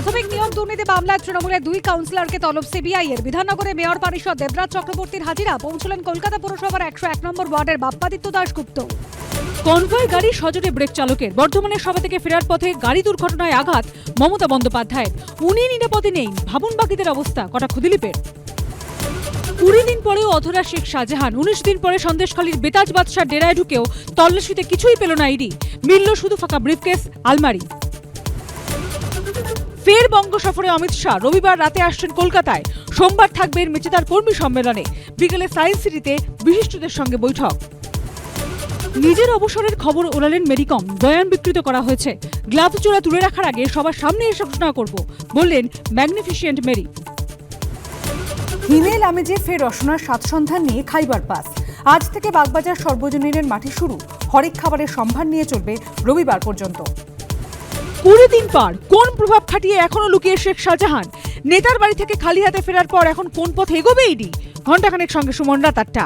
প্রাথমিক নিয়ম দুর্নীতি মামলায় তৃণমূলের দুই কাউন্সিলরকে তলব সিবিআই এর। বিধাননগরে মেয়র পরিষদ দেবরাজ চক্রবর্তীর হাজিরা পৌঁছলেন কলকাতা পুরসভার একশো এক নম্বর ওয়ার্ডের বাপ্পাদিত্য দাশগুপ্ত। কনভয় গাড়ি সজোরে ব্রেক চালকের। বর্ধমানের সভা থেকে ফেরার পথে গাড়ি দুর্ঘটনায় আঘাত মমতা বন্দ্যোপাধ্যায়ের। উনি নিরাপদে নেই। ভাবুন বাকিদের অবস্থা কটা খুদিলিপের কুড়ি দিন পরেও অধরা শেখ শাহজাহান। উনিশ দিন পরে সন্দেশখালীর বেতাজ বাদশার ডেরায় ঢুকেও তল্লাশিতে কিছুই পেল না ইডি। মিলল শুধু ফাঁকা ব্রিফকেস, আলমারি। ফের বঙ্গ সফরে অমিত শাহ। রবিবার রাতে আসছেন কলকাতায়। সোমবার থাকবেন মেচেদার কর্মী সম্মেলনে। বিকেলে সায়েন্স সিটিতে বিশিষ্টদের সঙ্গে বৈঠক। নিজের অবসরের খবর ওলালেন মেরিকম বয়ান বিকৃত করা হয়েছে। গ্লাভ জোড়া তুলে রাখার আগে সবার সামনে এসে ঘোষণা করব, বললেন ম্যাগনিফিসিয়েন্ট মেরি। হিমেল আমেজে ফের রসনার সন্ধান নিয়ে খাইবার পাস। আজ থেকে বাগবাজার সর্বজনীনের মাঠে শুরু। হরেক খাবারের সম্ভার নিয়ে চলবে রবিবার পর্যন্ত। কুড়ি দিন পার কোন প্রভাব খাটিয়ে এখনও লুকিয়ে শেখ শাহজাহান? নেতার বাড়ি থেকে খালি হাতে ফেরার পর এখন কোন পথে এগোবে ইডি? ঘণ্টাখানেক সঙ্গে সুমন রাত আটটা